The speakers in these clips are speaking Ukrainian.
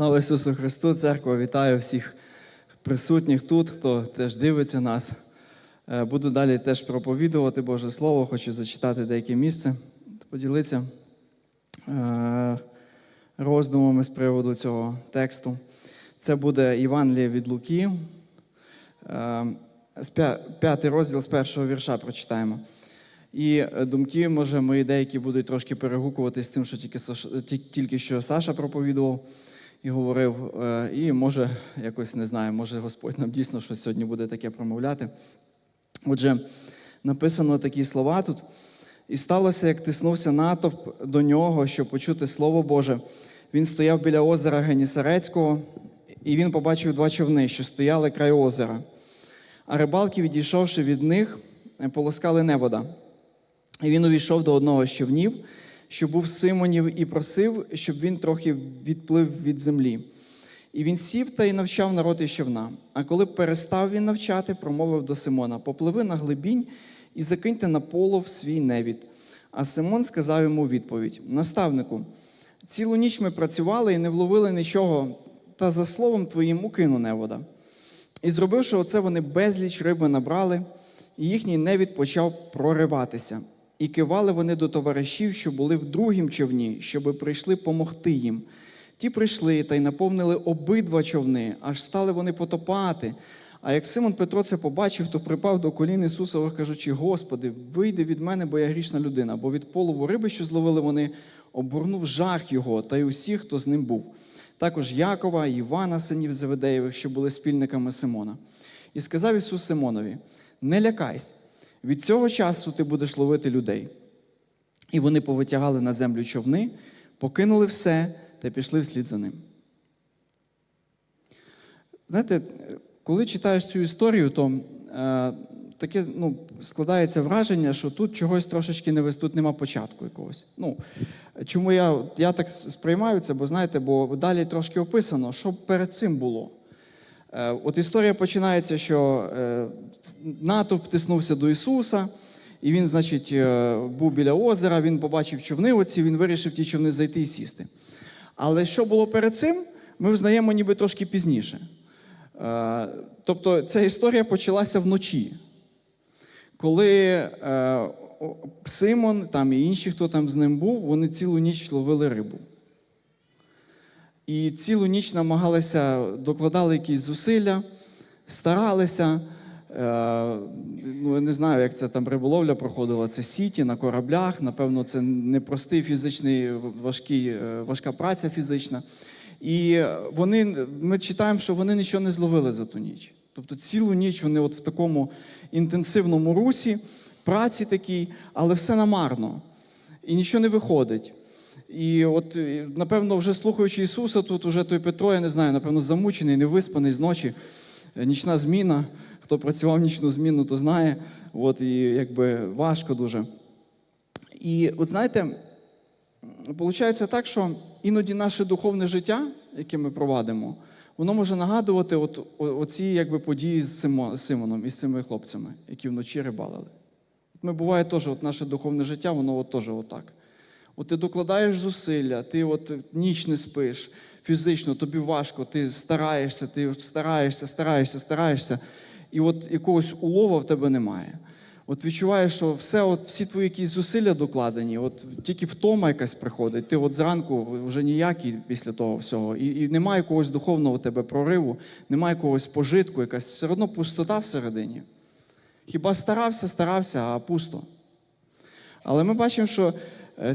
Слава Ісусу Христу, церква, вітаю всіх присутніх тут, хто теж дивиться нас. Е, Буду далі теж проповідувати Боже Слово, хочу зачитати деяке місце, поділитися е, роздумами з приводу цього тексту. Це буде Євангеліє від Луки, е, п'ятий розділ з першого вірша прочитаємо. І думки, може, мої деякі будуть трошки перегукуватись з тим, що тільки, тільки що Саша проповідував і говорив. Е, І може, якось не знаю, може Господь нам дійсно щось сьогодні буде таке промовляти. Отже, написано такі слова тут. І сталося, як тиснувся натовп до нього, щоб почути Слово Боже. Він стояв біля озера Генісарецького, і він побачив два човни, що стояли край озера. А рибалки, відійшовши від них, е, полоскали невода. І він увійшов до одного з човнів, що був Симонів, і просив, щоб він трохи відплив від землі. І він сів та й навчав народ із човна. А коли перестав він навчати, промовив до Симона: Попливи на глибінь і закиньте на полов свій невід. А Симон сказав йому відповідь: Наставнику, цілу ніч ми працювали і не вловили нічого, та за словом твоїм укину невода. І зробивши оце, вони безліч риби набрали, і їхній невід почав прориватися. І кивали вони до товаришів, що були в другім човні, щоби прийшли помогти їм. Ті прийшли та й наповнили обидва човни, аж стали вони потопати. А як Симон Петро це побачив, то припав до колін Ісусових, кажучи: Господи, вийди від мене, бо я грішна людина. Бо від полову риби, що зловили вони, обурнув жах його та й усіх, хто з ним був. Також Якова Івана, синів Заведеєвих, що були спільниками Симона. І сказав Ісус Симонові: Не лякайся, від цього часу ти будеш ловити людей. І вони повитягали на землю човни, покинули все та пішли вслід за ним. Знаєте, коли читаєш цю історію, то е, таке ну, складається враження, що тут чогось трошечки не тут нема початку якогось. Ну, чому я, я так сприймаю це, бо знаєте, бо далі трошки описано, що перед цим було. Е, От історія починається, що е, натовп тиснувся до Ісуса, і він, значить, е, був біля озера, він побачив човни оці, він вирішив ті човни зайти і сісти. Але що було перед цим, ми взнаємо ніби трошки пізніше. Тобто ця історія почалася вночі, коли Симон там і інші, хто там з ним був, вони цілу ніч ловили рибу. І цілу ніч намагалися, докладали якісь зусилля, старалися. Е, ну, я не знаю, як це там риболовля проходила. Це сіті на кораблях. Напевно, це непростий фізичний, важкий, е, важка праця фізична. І вони, ми читаємо, що вони нічого не зловили за ту ніч. Тобто цілу ніч вони от в такому інтенсивному русі, праці такій, але все намарно. І нічого не виходить. І от, е, напевно, вже слухаючи Ісуса, тут уже той Петро, я не знаю, напевно, замучений, невиспаний з ночі, Е, нічна зміна. Хто працював нічну зміну, то знає. От, і якби важко дуже. І от знаєте, виходить так, що іноді наше духовне життя, яке ми провадимо, воно може нагадувати от, оці якби, події з Симоном і з цими хлопцями, які вночі рибалили. Ми буває теж, от наше духовне життя, воно от теж отак. От ти докладаєш зусилля, ти от ніч не спиш фізично, тобі важко, ти стараєшся, ти стараєшся, стараєшся, стараєшся, і от якогось улова в тебе немає. От відчуваєш, що все, от всі твої якісь зусилля докладені, от тільки втома якась приходить. Ти от зранку вже ніякий після того всього, і, і немає якогось духовного тебе прориву, немає якогось пожитку, якась все одно пустота всередині. Хіба старався, старався, а пусто. Але ми бачимо, що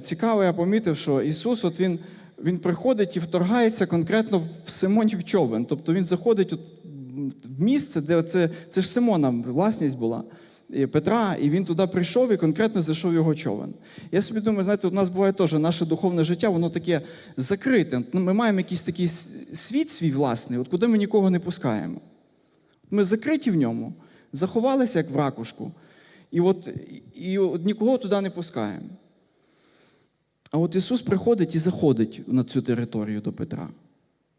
цікаво, я помітив, що Ісус, от Він, він приходить і вторгається конкретно в Симонів човен. Тобто Він заходить от в місце, де це, це ж Симона власність була. Петра, і він туди прийшов і конкретно зайшов його човен. Я собі думаю, знаєте, у нас буває теж наше духовне життя, воно таке закрите. Ну, Ми маємо якийсь такий світ свій власний, от куди ми нікого не пускаємо. Ми закриті в ньому, заховалися як в ракушку, і от, і от нікого туди не пускаємо. А от Ісус приходить і заходить на цю територію до Петра.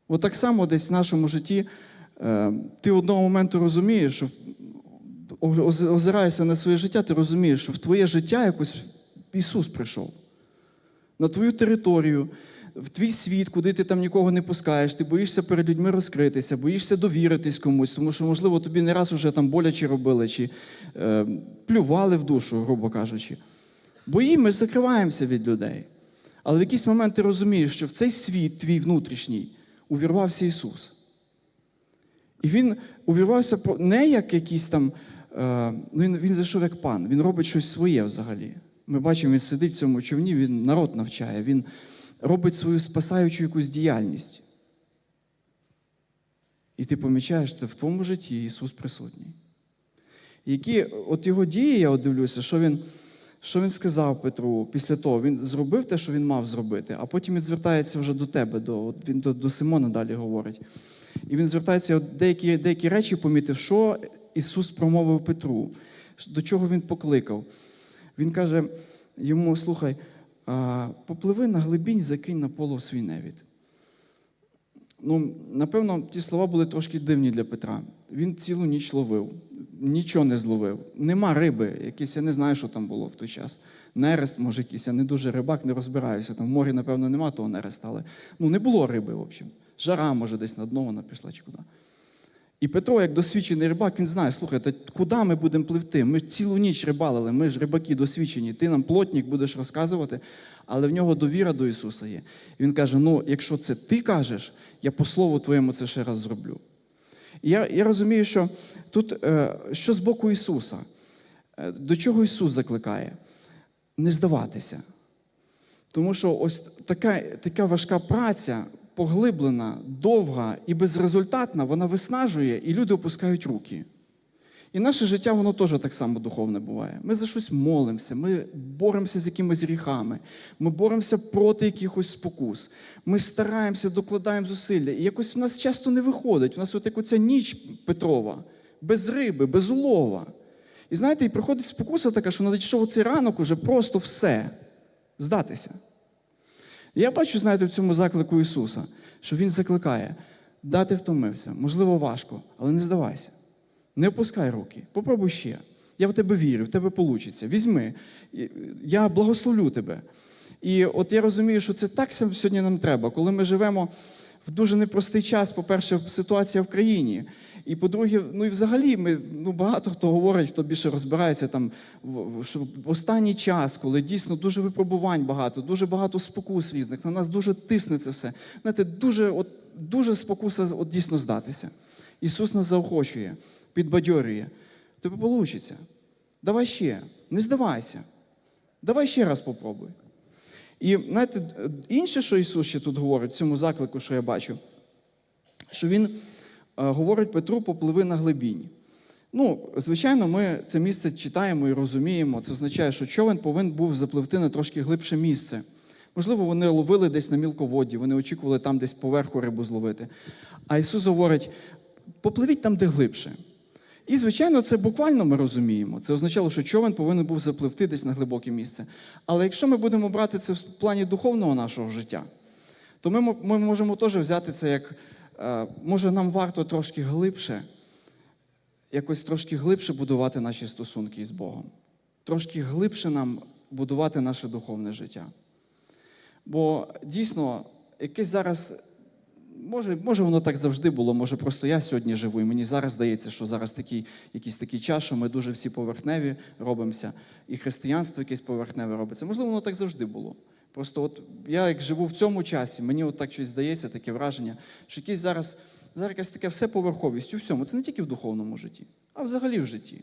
От так само десь в нашому житті е, ти одного моменту розумієш, що озираєшся на своє життя, ти розумієш, що в твоє життя якось Ісус прийшов. На твою територію, в твій світ, куди ти там нікого не пускаєш, ти боїшся перед людьми розкритися, боїшся довіритись комусь, тому що, можливо, тобі не раз уже там боляче робили чи е, плювали в душу, грубо кажучи. Бої ми закриваємося від людей. Але в якийсь момент ти розумієш, що в цей світ твій внутрішній увірвався Ісус. І він увірвався не як якийсь там. е, ну, Він, він зайшов як пан, він робить щось своє взагалі. Ми бачимо, він сидить в цьому човні, він народ навчає, він робить свою спасаючу якусь діяльність. І ти помічаєш це в твоєму житті Ісус присутній. Які от його дії, я от дивлюся, що він, що він сказав Петру після того, він зробив те, що він мав зробити, а потім він звертається вже до тебе, до, він до, до Симона далі говорить. І він звертається, от деякі, деякі речі помітив, що Ісус промовив Петру, до чого він покликав. Він каже йому: слухай, попливи на глибінь, закинь на поло свій невід. Ну, напевно, ті слова були трошки дивні для Петра. Він цілу ніч ловив, нічого не зловив. Нема риби, якийсь, я не знаю, що там було в той час. Нерест, може, якийсь, я не дуже рибак, не розбираюся. Там в морі, напевно, нема того нереста, але ну, не було риби, в общем. Жара, може, десь на дно вона пішла чи куди. І Петро, як досвідчений рибак, він знає, слухайте, куди ми будемо пливти? Ми цілу ніч рибалили, ми ж рибаки досвідчені. Ти нам плотник будеш розказувати, але в нього довіра до Ісуса є. І він каже: ну, якщо це ти кажеш, я по слову твоєму це ще раз зроблю. Я, я розумію, що тут е, що з боку Ісуса, Е, до чого Ісус закликає? Не здаватися. Тому що ось така, така важка праця, поглиблена, довга і безрезультатна, вона виснажує, і люди опускають руки. І наше життя, воно теж так само духовне буває. Ми за щось молимося, ми боремося з якимись гріхами, ми боремося проти якихось спокус. Ми стараємося, докладаємо зусилля. І якось в нас часто не виходить. У нас от як оця ніч Петрова, без риби, без улова. І знаєте, і приходить спокуса така, що надійшов цей ранок уже просто все здатися. Я бачу, знаєте, в цьому заклику Ісуса, що Він закликає, да, ти втомився, можливо, важко, але не здавайся. Не опускай руки, попробуй ще. Я в тебе вірю, в тебе вийде. Візьми, я благословлю тебе. І от я розумію, що це так сьогодні нам треба, коли ми живемо в дуже непростий час, по-перше, ситуація в країні. І по-друге, ну і взагалі ми ну багато хто говорить, хто більше розбирається там, що в останній час, коли дійсно дуже випробувань багато, дуже багато спокус різних, на нас дуже тисне це все. Знаєте, дуже, от, дуже спокуса от дійсно здатися. Ісус нас заохочує, підбадьорює. Тобі вийде. Давай ще, не здавайся. Давай ще раз попробуй. І знаєте, інше, що Ісус ще тут говорить, в цьому заклику, що я бачу, що Він е, говорить Петру, попливи на глибінь. Ну, звичайно, ми це місце читаємо і розуміємо. Це означає, що човен повинен був запливти на трошки глибше місце. Можливо, вони ловили десь на мілководді, вони очікували там десь поверху рибу зловити. А Ісус говорить: попливіть там, де глибше. І, звичайно, це буквально ми розуміємо. Це означало, що човен повинен був запливти десь на глибоке місце. Але якщо ми будемо брати це в плані духовного нашого життя, то ми, ми можемо теж взяти це як, е, може, нам варто трошки глибше, якось трошки глибше будувати наші стосунки із Богом. Трошки глибше нам будувати наше духовне життя. Бо дійсно, якесь зараз, може, може воно так завжди було, може просто я сьогодні живу, і мені зараз здається, що зараз такий, якийсь такий час, що ми дуже всі поверхневі робимося, і християнство якесь поверхневе робиться. Можливо, воно так завжди було. Просто от я як живу в цьому часі, мені от так щось здається, таке враження, що якесь зараз, зараз якась таке все поверховість у всьому. Це не тільки в духовному житті, а взагалі в житті.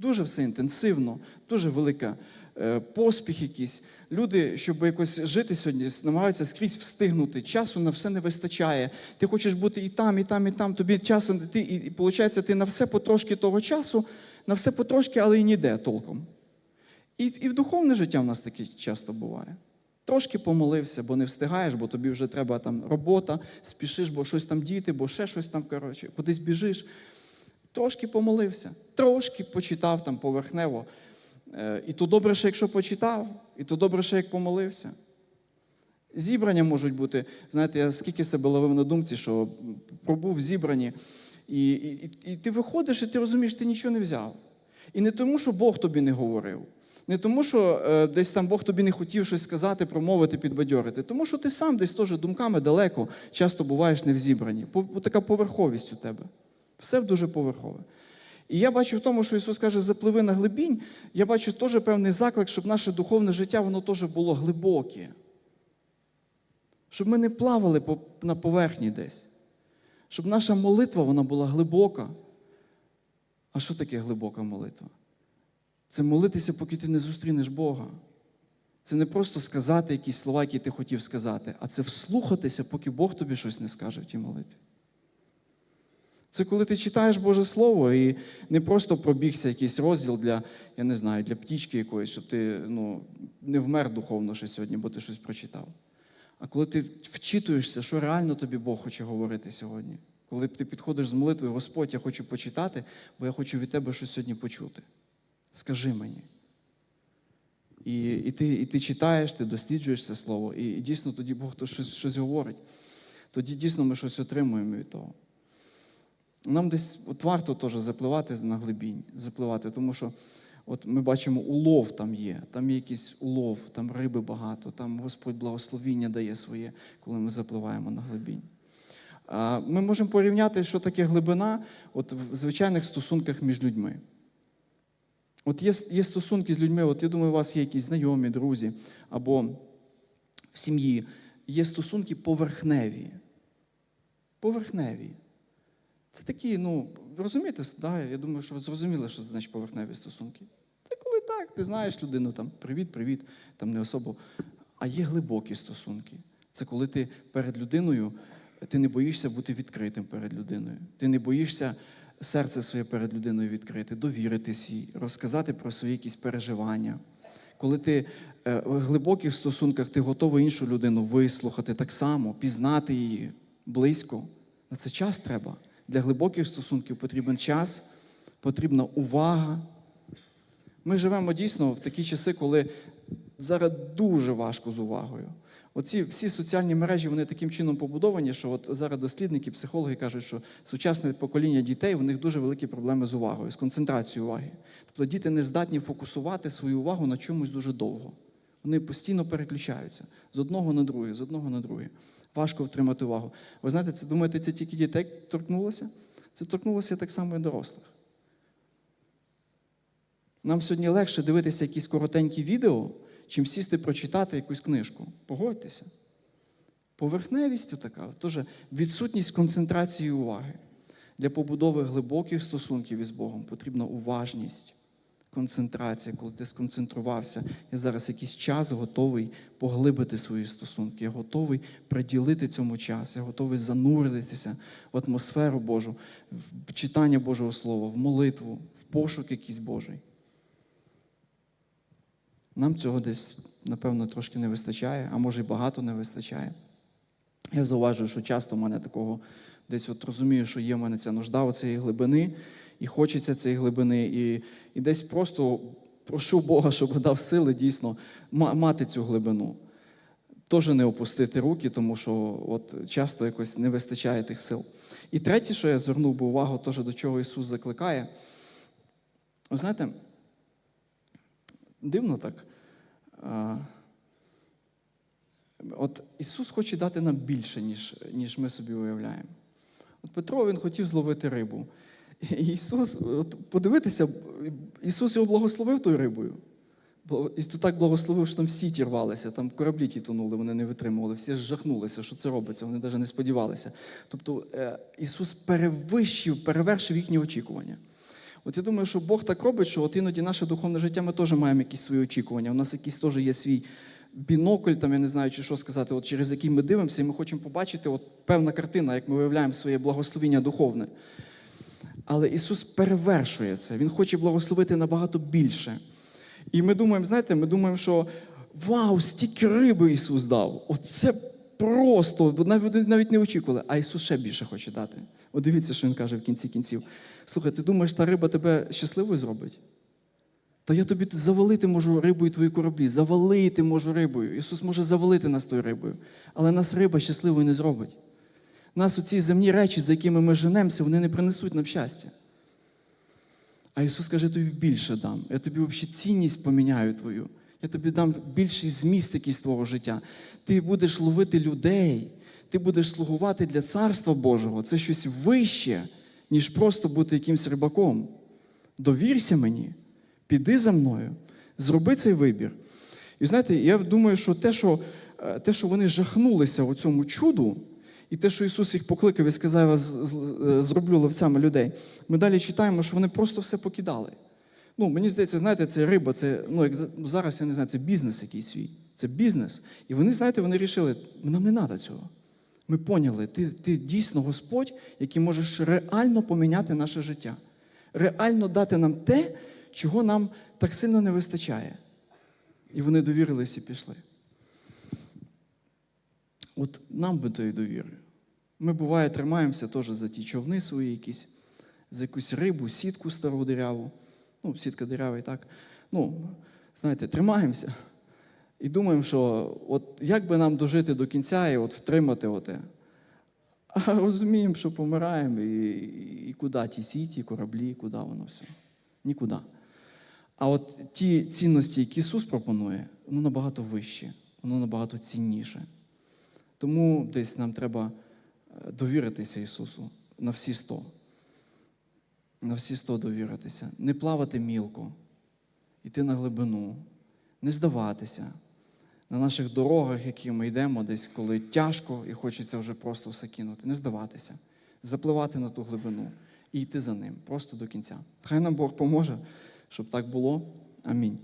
Дуже все інтенсивно, дуже велика е, поспіх якийсь. Люди, щоб якось жити сьогодні, намагаються скрізь встигнути. Часу на все не вистачає. Ти хочеш бути і там, і там, і там. Тобі часу ти, і, і виходить, ти на все потрошки того часу, на все потрошки, але і ніде толком. І, і в духовне життя в нас таке часто буває. Трошки помолився, бо не встигаєш, бо тобі вже треба там робота, спішиш, бо щось там діти, бо ще щось там, коротше, кудись біжиш. Трошки помолився, трошки почитав там поверхнево. Е, І то добре, що якщо почитав, і то добре, що як помолився. Зібрання можуть бути, знаєте, я скільки себе ловив на думці, що пробув в зібранні, і, і, і ти виходиш, і ти розумієш, ти нічого не взяв. І не тому, що Бог тобі не говорив. Не тому, що е, десь там Бог тобі не хотів щось сказати, промовити, підбадьорити, тому що ти сам десь теж думками далеко часто буваєш не в зібранні. Така поверховість у тебе. Все дуже поверхове. І я бачу в тому, що Ісус каже, запливи на глибінь, я бачу теж певний заклик, щоб наше духовне життя воно теж було глибоке. Щоб ми не плавали на поверхні десь. Щоб наша молитва вона була глибока. А що таке глибока молитва? Це молитися, поки ти не зустрінеш Бога. Це не просто сказати якісь слова, які ти хотів сказати, а це вслухатися, поки Бог тобі щось не скаже в тій молитві. Це коли ти читаєш Боже Слово і не просто пробігся якийсь розділ для, я не знаю, для птічки якоїсь, щоб ти ну, не вмер духовно ще сьогодні, бо ти щось прочитав. А коли ти вчитуєшся, що реально тобі Бог хоче говорити сьогодні. Коли ти підходиш з молитвою, Господь, я хочу почитати, бо я хочу від тебе щось сьогодні почути. Скажи мені. І, і, ти, і ти читаєш, ти досліджуєш це слово, і, і дійсно тоді Бог то щось, щось говорить. Тоді дійсно ми щось отримуємо від того. Нам десь от варто теж запливати на глибінь, запливати, тому що от ми бачимо, улов там є, там є якийсь улов, там риби багато, там Господь благословіння дає своє, коли ми запливаємо на глибінь. Ми можемо порівняти, що таке глибина от в звичайних стосунках між людьми. От є, є стосунки з людьми, от я думаю, у вас є якісь знайомі, друзі, або в сім'ї. Є стосунки поверхневі. Поверхневі. Це такі, ну, розумієте, да? я думаю, що ви зрозуміли, що це значить поверхневі стосунки. Це коли так, ти знаєш людину, там, привіт, привіт, там не особо. А є глибокі стосунки. Це коли ти перед людиною, ти не боїшся бути відкритим перед людиною. Ти не боїшся серце своє перед людиною відкрити, довіритись їй, розказати про свої якісь переживання. Коли ти е, в глибоких стосунках ти готовий іншу людину вислухати так само, пізнати її близько. На це час треба. Для глибоких стосунків потрібен час, потрібна увага. Ми живемо дійсно в такі часи, коли зараз дуже важко з увагою. Оці всі соціальні мережі вони таким чином побудовані, що от зараз дослідники, психологи кажуть, що сучасне покоління дітей у них дуже великі проблеми з увагою, з концентрацією уваги. Тобто діти не здатні фокусувати свою увагу на чомусь дуже довго. Вони постійно переключаються з одного на друге, з одного на друге. Важко втримати увагу. Ви знаєте, це думаєте, це тільки дітей торкнулося? Це торкнулося так само і дорослих. Нам сьогодні легше дивитися якісь коротенькі відео, чим сісти прочитати якусь книжку. Погодьтеся. Поверхневістю така, теж відсутність концентрації уваги. Для побудови глибоких стосунків із Богом потрібна уважність, концентрація, коли ти сконцентрувався. Я зараз якийсь час готовий поглибити свої стосунки. Я готовий приділити цьому час, я готовий зануритися в атмосферу Божу, в читання Божого Слова, в молитву, в пошук якийсь Божий. Нам цього десь, напевно, трошки не вистачає, а може й багато не вистачає. Я зауважую, що часто в мене такого десь от розумію, що є в мене ця нужда у цієї глибини, і хочеться цієї глибини, і, і десь просто прошу Бога, щоб дав сили дійсно мати цю глибину. Теж не опустити руки, тому що от часто якось не вистачає тих сил. І третє, що я звернув би увагу, теж до чого Ісус закликає. Ви знаєте, дивно так. От Ісус хоче дати нам більше, ніж, ніж ми собі уявляємо. От Петро він хотів зловити рибу. Ісус, от подивитися, Ісус його благословив тою рибою. І тут так благословив, що там сіті рвалися, там кораблі ті тонули, вони не витримували, всі жахнулися, що це робиться, вони навіть не сподівалися. Тобто е, Ісус перевищив, перевершив їхні очікування. От я думаю, що Бог так робить, що от іноді наше духовне життя ми теж маємо якісь свої очікування. У нас якийсь теж є свій бінокль, там я не знаю, чи що сказати, от через який ми дивимося, і ми хочемо побачити от певна картина, як ми виявляємо своє благословіння духовне. Але Ісус перевершує це. Він хоче благословити набагато більше. І ми думаємо, знаєте, ми думаємо, що вау, стільки риби Ісус дав. Оце просто, навіть, навіть не очікували. А Ісус ще більше хоче дати. От дивіться, що Він каже в кінці кінців. Слухай, ти думаєш, та риба тебе щасливою зробить? Та я тобі завалити можу рибою твої кораблі, завалити можу рибою. Ісус може завалити нас тою рибою. Але нас риба щасливою не зробить. Нас оці земні речі, за якими ми женемося, вони не принесуть нам щастя. А Ісус каже, я тобі більше дам. Я тобі взагалі цінність поміняю твою. Я тобі дам більший зміст якийсь твого життя. Ти будеш ловити людей, ти будеш слугувати для Царства Божого. Це щось вище, ніж просто бути якимсь рибаком. Довірся мені, піди за мною, зроби цей вибір. І знаєте, я думаю, що те, що, е, те, що вони жахнулися у цьому чуду, і те, що Ісус їх покликав і сказав, е, зроблю ловцями людей, ми далі читаємо, що вони просто все покидали. Ну, мені здається, знаєте, це риба, це ну, як зараз я не знаю, це бізнес якийсь свій. Це бізнес. І вони, знаєте, вони рішили, нам не треба цього. Ми поняли, ти, ти дійсно Господь, який можеш реально поміняти наше життя, реально дати нам те, чого нам так сильно не вистачає. І вони довірились і пішли. От нам би тої довіри. Ми, буває, тримаємося теж за ті човни свої якісь, за якусь рибу, сітку стару диряву. Ну, сітка дирява і так. Ну, знаєте, тримаємося і думаємо, що от як би нам дожити до кінця і от втримати оте. А розуміємо, що помираємо, і, і куди ті сіті, кораблі, куди воно все? Нікуди. А от ті цінності, які Ісус пропонує, воно набагато вище, воно набагато цінніше. Тому десь нам треба е, довіритися Ісусу на всі сто. На всі сто довіритися. Не плавати мілко, йти на глибину, не здаватися. На наших дорогах, які ми йдемо, десь коли тяжко і хочеться вже просто все кинути, не здаватися, запливати на ту глибину і йти за ним просто до кінця. Хай нам Бог поможе, щоб так було. Амінь.